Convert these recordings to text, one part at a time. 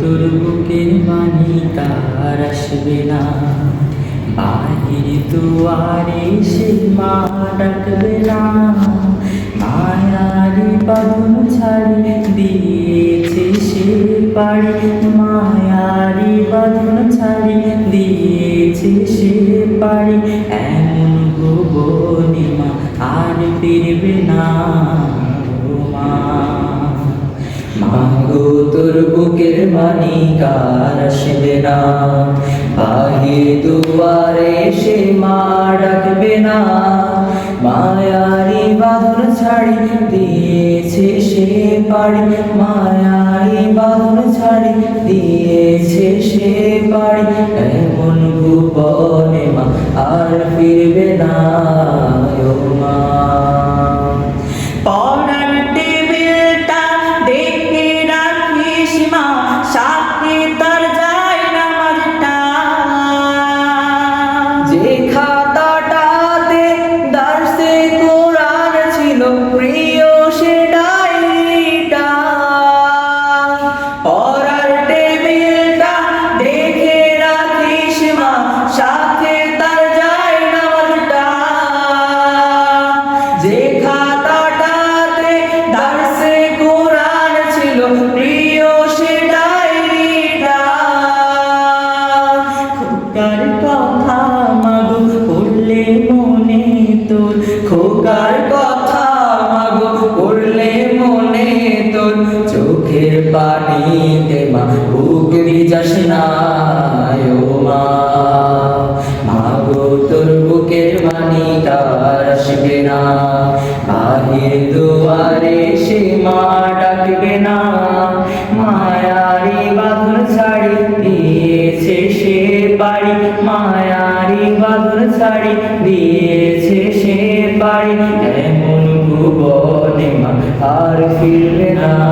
তোর বুকের মানি কার আসবে না। বাহির দুয়ারে সে মা ডাকবে না। মায়ারি বাঁধন ছাড়ি দিয়েছে সে পাড়ি মায়ারি বাঁধন ছাড়ি দিয়েছে সে পাড়ি ফিরবে না মাগো তোর বুকের মানি কার আসবে না। বাহির দুয়ারে সে মা ডাকবে না। মায়ারি বাঁধন ছাড়ি দিয়েছে সে পাড়ি মায়ারি বাঁধন ছাড়ি দিয়েছে সে পাড়ি এমন ভুবনে মা আর ফিরবে না। না মা। মাগো তোর বুকের না। সে মা ডাকবে না। মায়ারি ছাড়ি দিয়েছে সে বাড়ি। মায়ারি ছাড়ি সে বাড়ি। এমন আর ফিরবে না।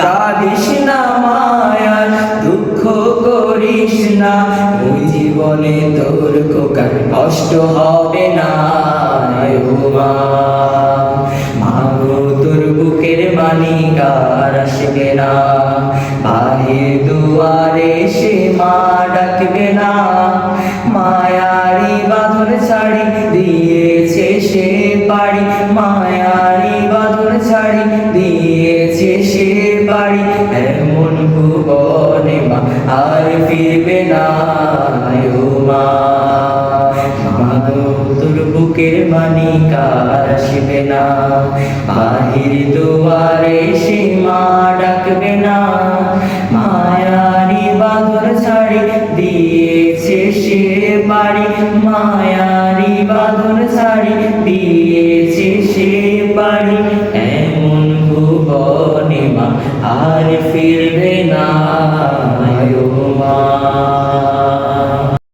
কাঁদিস না মায়ার দুঃখ করিস না, ওই জীবনে তোর খোকার কষ্ট হবে না মাগো তোর বুকের মানিকার, আসবে না। বাহির দুয়ারে সে মা ডাকবে না। মায়ারি বাঁধন ছাড়ি দিয়েছে সে বাড়ি মায়ারি তোর বুকের মানিকার আসবে না। বাহির দুয়ারে সে মা ডাকবে না। মায়ারি বাঁধন ছাড়ি দিয়েছে সে বাড়ি। মায়ারি বাঁধন ছাড়ি দিয়েছে সে বাড়ি।